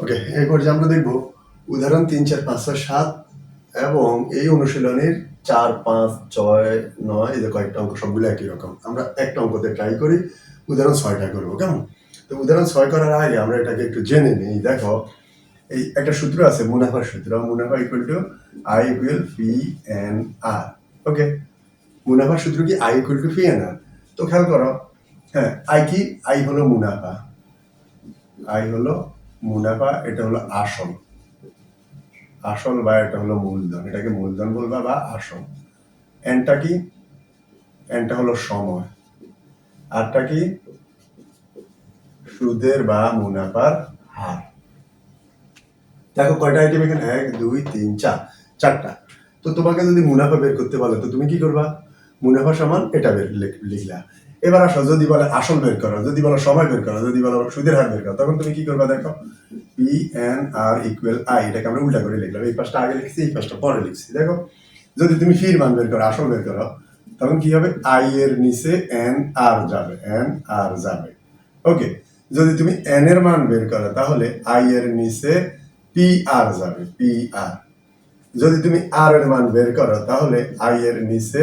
ওকে এই যে আমরা দেখব, উদাহরণ তিন, চার, পাঁচ, ছয়, সাত, এবং এই অনুশীলনের চার, পাঁচ, ছয়, নয়, এই যে কয়েকটা অঙ্ক, সবগুলো একই রকম। আমরা একটা অঙ্কতে ট্রাই করি, উদাহরণ ছয়টা করব, কেমন? তো উদাহরণ ছয় করার আগে আমরা এটাকে একটু জেনে নিই। দেখো, এই একটা সূত্র আছে মুনাফার সূত্র, মুনাফা equal to I equal P N R okay মুনাফার সূত্র কি I equal to P N R তো খেয়াল করো হ্যাঁ আই কি? আই হলো মুনাফা আই হলো মুনাফা, এটা হলো আসল। আসল বা এটা হলো মূলধন। এটাকে মূলধন বলবা বা আসল। এনটা কি? এনটা হলো সময়। আরটা কি? সুদের বা মুনাফার হার। দেখো কয়টা আইটেম এখানে? এক, দুই, তিন, চার। চারটা। তো তোমাকে যদি মুনাফা বের করতে বলে, তো তুমি কি করবা? মুনাফা সমান এটা বের লিখ- লিখলা। এবার আসো, যদি বলে আসল বের করো, যদি বলো সময় বের করো, যদি বলো সুদের হার বের করো, তখন তুমি কি করবে দেখো? P N R equal I এটাকে আমরা উল্টা করে লিখলাম। এই পাশটা আগে লিখছি, এই পাশটা পরে লিখছি। দেখো, যদি তুমি ফির মান বের করো, আসল বের করো, তখন কি হবে? আই এর নিচে এন আর যাবে এন আর যাবে। ওকে যদি তুমি এন এর মান বের করো, তাহলে আই এর নিচে পি আর যাবে পি আর যদি তুমি আর এর মান বের করো, তাহলে আই এর নিচে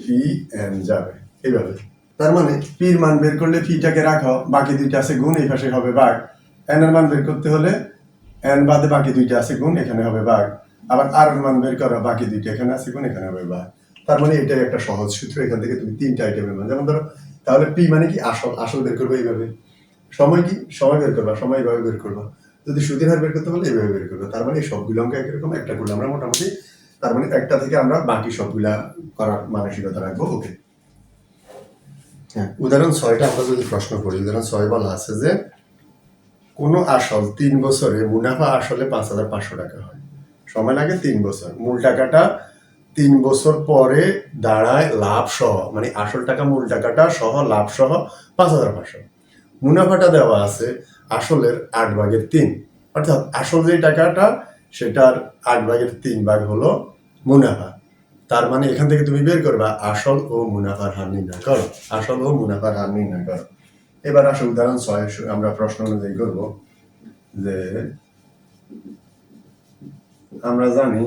পি এন যাবে। এইভাবে। তার মানে পির মান বের করলে ফিটাকে রাখো বাকি দুইটা আছে গুণ, এই পাশে হবে বাঘ। এন এর মান বের করতে হলে এন বাদে বাকি দুইটা আছে গুণ, এখানে হবে বাঘ। আবার আর এর মান বের করো, বাকি দুইটা এখানে আছে গুণ, এখানে হবে বাঘ। তার মানে এটাই একটা সহজ সূত্র, এখান থেকে তুমি তিনটা আইটেমের মান। যেমন ধরো, তাহলে পি মানে কি? আসল আসল বের করবে এইভাবে। সময় কি? সময় বের করবা, সময় এইভাবে বের করবা। যদি সুদের হার বের করতে বলে, এইভাবে বের করবে। তার মানে এই সবগুলো অঙ্ক একরকম একটা করলে আমরা মোটামুটি, তার মানে একটা থেকে আমরা বাকি সবগুলা করার মানসিকতা রাখব ওকে হ্যাঁ উদাহরণ ছয়টা আমরা যদি প্রশ্ন করি, উদাহরণ ছয় বলা আছে যে কোনো আসল তিন বছরে মুনাফা আসলে পাঁচ হাজার পাঁচশো টাকা হয়। সময় লাগে তিন বছর। মূল টাকাটা তিন বছর পরে দাঁড়ায় লাভ সহ মানে আসল টাকা, মূল টাকাটা সহ, লাভ সহ পাঁচ হাজার পাঁচশো। মুনাফাটা দেওয়া আছে আসলের আট ভাগের তিন। অর্থাৎ আসল যে টাকাটা, সেটার আট ভাগের তিন ভাগ হলো মুনাফা। তার মানে এখান থেকে তুমি বের করবা, আসল ও মুনাফার হার নির্ণয় করো। আসল ও মুনাফার হার নির্ণয় করো। এবার আসল উদাহরণ ছয় আমরা প্রশ্ন অনুযায়ী করব যে আমরা জানি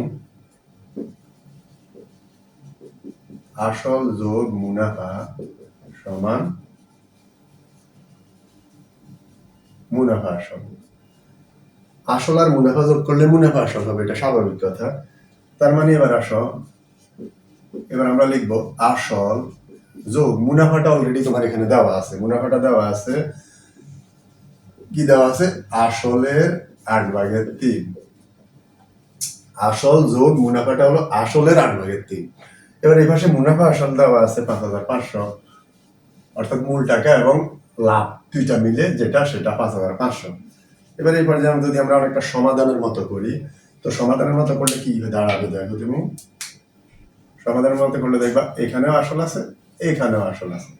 আসল যোগ মুনাফা সমান মুনাফা আসল। আসল আর মুনাফা যোগ করলে মুনাফা আসল হবে, এটা স্বাভাবিক কথা। তার মানে এবার আসো এবার আমরা লিখব আসল। যোগ, মুনাফাটা অলরেডি তোমার এখানে দেওয়া আছে। মুনাফাটা দেওয়া আছে, কি দেওয়া আছে? আসলের আট ভাগের তিন। আসল, যোগ, মুনাফাটা হলো আসলের আট ভাগের তিন। এবার এই পাশে মুনাফা, আসল দেওয়া আছে পাঁচ হাজার পাঁচশো। অর্থাৎ মূল টাকা এবং লাভ দুইটা মিলে যেটা, সেটা পাঁচ হাজার পাঁচশো। এবার এই পর্যায়ে যদি আমরা অনেকটা সমাধানের মতো করি, তো সমাধানের মতো করলে কি দাঁড়াবে দেখো তুমি? সমাধানের মতো করলে দেখবা এখানেও আসল আছে, এখানেও আসল আছে।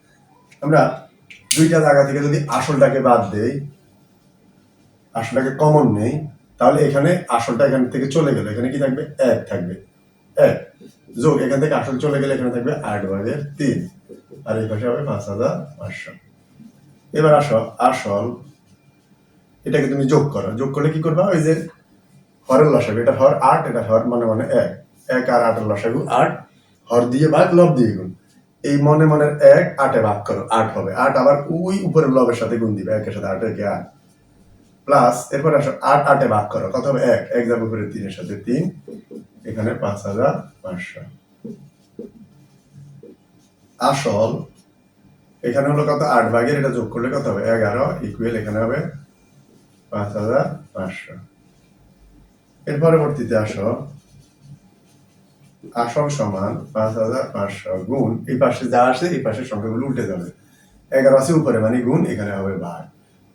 আমরা দুইটা জায়গা থেকে যদি আসলটাকে বাদ দেই, আসলটাকে কমন নেই, তাহলে এখানে আসলটা এখান থেকে চলে গেল। এখানে কি থাকবে? এক থাকবে। এক যোগ, এখান থেকে আসল চলে গেলে এখানে থাকবে আট ভাগের তিন। আর এই পাশে হবে পাঁচ হাজার পাঁচশো। এবার আসো, আসল, এটাকে তুমি যোগ করো। যোগ করলে কি করবা? ওই যে হরের লসাগু, এটা হর আট, এটা হর মানে মানে এক। এক আর আটের লসাগু আট হর দিয়ে ভাগ, লব দিয়ে গুণ। এই মনে মনের এক, আটে ভাগ করো, আট হবে। আট আবার ওই উপরের লবের সাথে গুণ দিবে, একের সাথে আট একে আট? প্লাস এরপর আসো, আট, আটে ভাগ করো, কত হবে? এক। এক যাবে উপরে তিনের সাথে তিন, এখানে পাঁচ হাজার পাঁচশো। আসল, এখানে হলো কত? আট ভাগের, এটা যোগ করলে কত হবে? এগারো ইকুয়েল এখানে হবে পাঁচ হাজার পাঁচশো। এর পরবর্তীতে আসো আসল সমান পাঁচ হাজার পাঁচশো গুণ, এই পাশে যা আসে, এই পাশের সংখ্যাগুলো উল্টে যাবে। এগারো আছে, উপরে মানে গুণ, এখানে হবে ভাগ।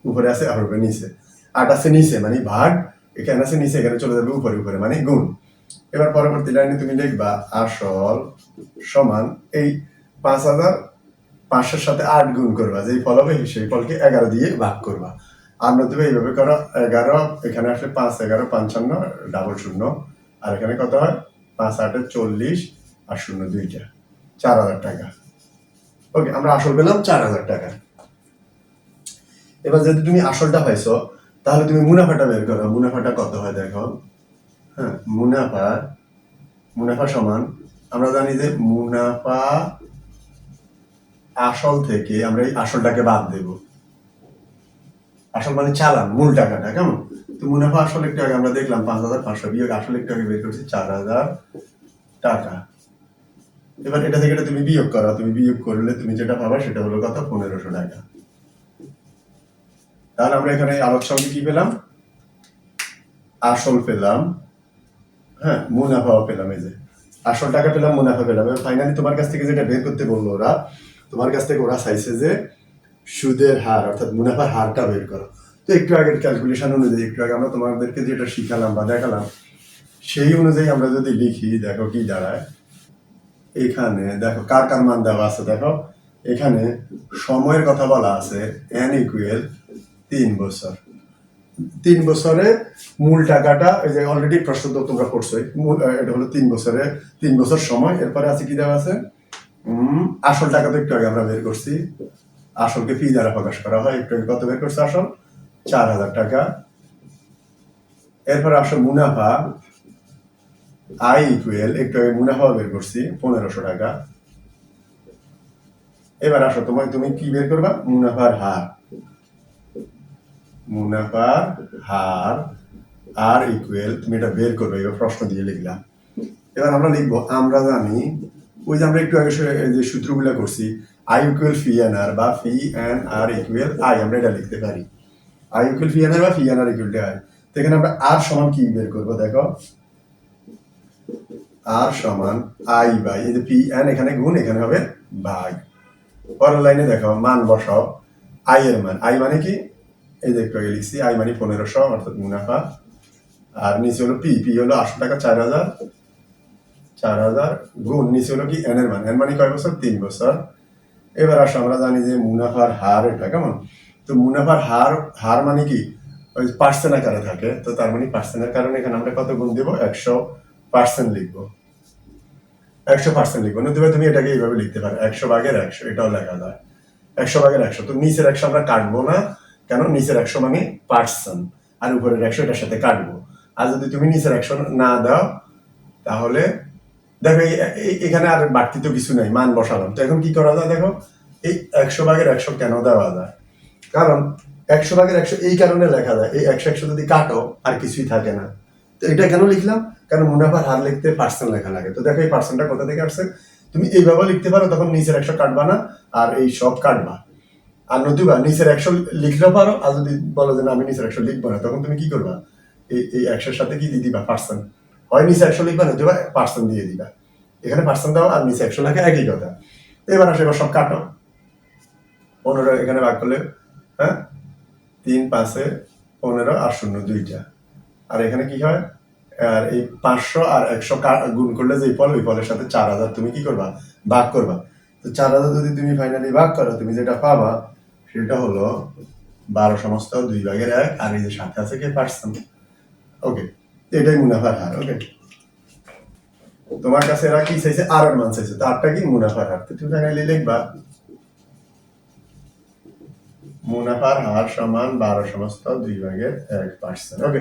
উপরে আছে, আর হবে নিচে। আট আছে, নিচে মানে ভাগ। এখানে আছে, নিচে, এখানে চলে যাবে উপরে উপরে মানে গুণ। এবার পরবর্তী লাইনে তুমি লিখবা, আসল সমান এই পাঁচ হাজার পাঁচশোর সাথে আট গুণ করবা। যেই ফল হবে, সেই ফলকে এগারো দিয়ে ভাগ করবা। আর নতুবা এইভাবে করো, এগারো, এখানে আসলে পাঁচ, এগারো পঞ্চান্ন ডাবল শূন্য। আর এখানে কত হয়? পাঁচ আটে চল্লিশ আর শূন্য দুইটা। চার হাজার টাকা। ওকে, আমরা আসল পেলাম চার হাজার টাকা। এবার যদি তুমি আসলটা পাইছো, তাহলে তুমি মুনাফাটা বের করো। মুনাফাটা কত হয় দেখো? হ্যাঁ মুনাফা মুনাফা সমান, আমরা জানি যে মুনাফা আসল থেকে আমরা এই আসলটাকে বাদ দেব। আসল মানে চালান, মূল টাকাটা, কেমন? তো মুনাফা আসলে একটু আগে আমরা দেখলাম পাঁচ হাজার পাঁচশো বিয়োগ, আসল একটু আগে বের করছি চার হাজার টাকা। এবার এটা থেকে এটা তুমি বিয়োগ করো, তুমি বিয়োগ করলে তুমি যেটা পাবা সেটা হলো কথা পনেরোশো টাকা। তাহলে আমরা এখানে আলোক সঙ্গে কি পেলাম? আসল পেলাম হ্যাঁ মুনাফাও পেলাম এই যে। আসল টাকা পেলাম, মুনাফা পেলাম। এবার ফাইনালি তোমার কাছ থেকে যেটা বের করতে বলল ওরা, তোমার কাছ থেকে ওরা চাইছে যে সুদের হার, অর্থাৎ মুনাফার হারটা বের করো। তো একটু আগের ক্যালকুলেশন অনুযায়ী, একটু আগে আমরা তোমাদেরকে যেটা শিখালাম বা দেখালাম, সেই অনুযায়ী আমরা যদি লিখি, দেখো কি দাঁড়ায়। এখানে দেখো কার কার মান দেওয়া আছে, দেখো। এখানে সময়ের কথা বলা আছে এন ইকুয়েল তিন বছর। তিন বছরে মূল টাকাটা, এই যে অলরেডি প্রশ্ন তো তোমরা করছোই মূল, এটা হলো তিন বছরে তিন বছর সময়, এরপরে আছে কি দেওয়া আছে? আসল টাকা তো একটু আগে আমরা বের করছি। আসলকে ফি দ্বারা প্রকাশ করা হয়, একটু আগে কত বের করছে আসল? চার হাজার টাকা। এরপর আসো মুনাফা। আই ইকুয়েল একটু আগে মুনাফা বের করছি, পনেরোশো টাকা। এবার আসো তোমার তুমি কি বের করবা? মুনাফার হার। মুনাফার হার, আর ইকুয়েল তুমি এটা বের করবে, এবার প্রশ্ন দিয়ে লিখলাম এবার আমরা লিখব, আমরা জানি, ওই যে আমরা একটু আগে যে সূত্রগুলো করছি, I equal P N R বা P N R equal I, আমরা এটা লিখতে পারি। আই ইকুয়েল এন আর বা P N R equal to I এখানে আমরা আর সমান কি বের করব, দেখো? আর সমান আই বাই এই যে পি এন এখানে গুণ, এখানে হবে ভাগ পরের লাইনে দেখো, মান বসাও। আই এর মান আই মানে কি? এই যে একটু আগে লিখছি আই মানে পনেরোশো, অর্থাৎ মুনাফা। আর নিচে হলো পি পি হলো আটশো টাকা, চার হাজার। চার হাজার গুণ, নিচে হলো কি? এন এর মান। এন মানে কয় বছর? তিন বছর। এবার আসো, আমরা জানি যে মুনাফার হার এটা, কেমন? তো মুনাফার হার হার মানে কি? ওই পার্সেন্ট আকারে থাকে। তো তার মানে পার্সেন্টের কারণে এখানে আমরা কত গুণ দিব? একশো পার্সেন্ট লিখব। একশো পার্সেন্ট লিখব। নতুবা তুমি এটাকে এইভাবে লিখতে পারো। একশো ভাগের একশো, এটাও লেখা যায়। একশো ভাগের একশো। তো নিচের একশো আমরা কাটবো না। কেন? নিচের একশো মানে পার্সেন্ট আর উপরের একশো এটার সাথে কাটবো। আর যদি তুমি নিচের একশো না দাও, তাহলে দেখো এখানে আর বাড়তি তো কিছু নাই। মান বসালাম। তো এখন কি করা যায় দেখো? এই একশো ভাগের একশো কেন দেওয়া যায়? কারণ একশো ভাগের একশো এই কারণে লেখা যায়, এই একশো একশো যদি কাটো, আর কিছুই থাকে না। তো এটা কেন লিখলাম? কারণ মুনাফার হার লিখতে পার্সেন্ট লেখা লাগে। তো দেখো এই পার্সেন্টটা কোথা থেকে আসছে? তুমি এইভাবে লিখতে পারো, তখন নিচের একশো কাটবা না, আর এই সব কাটবা। আর নতুবা নিচের একশো লিখলেও পারো, আর যদি বলো যে না, আমি নিচের একশো লিখব না, তখন তুমি কি করবা? এই এই একশোর সাথে কি দিয়ে দিবা পার্সেন্ট হয় নিচে একশো লিখবা, নতুবা পার্সেন্ট দিয়ে দিবা। এখানে পার্সেন্ট দাও, আর নিচে একশো লেখা একই কথা। এবার আসো, এবার সব কাটো। পনেরো এখানে ভাগ করলে হ্যাঁ? তিন, পাঁচে পনেরো আর শূন্য দুইটা। আর এখানে কি হয়? আর এই পাঁচশো আর একশো গুণ করলে যে ফল, ওই ফলের সাথে চার হাজার তুমি কি করবা? ভাগ করবা। তো চার হাজার যদি তুমি ফাইনালি ভাগ করো, তুমি যেটা পাবা, সেটা হলো বারো সমস্ত দুই ভাগের এক, আর এই যে সাথে আছে কে? পার্সেন্ট ওকে এটাই মুনাফার হার ওকে তোমার কাছে এরা কি চাইছে? আর মান চাইছে। তো আরটা কি? মুনাফার হার। তো তুমি ফাইনালি লিখবা মুনাফার হার সমান বারো সমস্ত দুই ভাগের এক পার্সেন্ট ওকে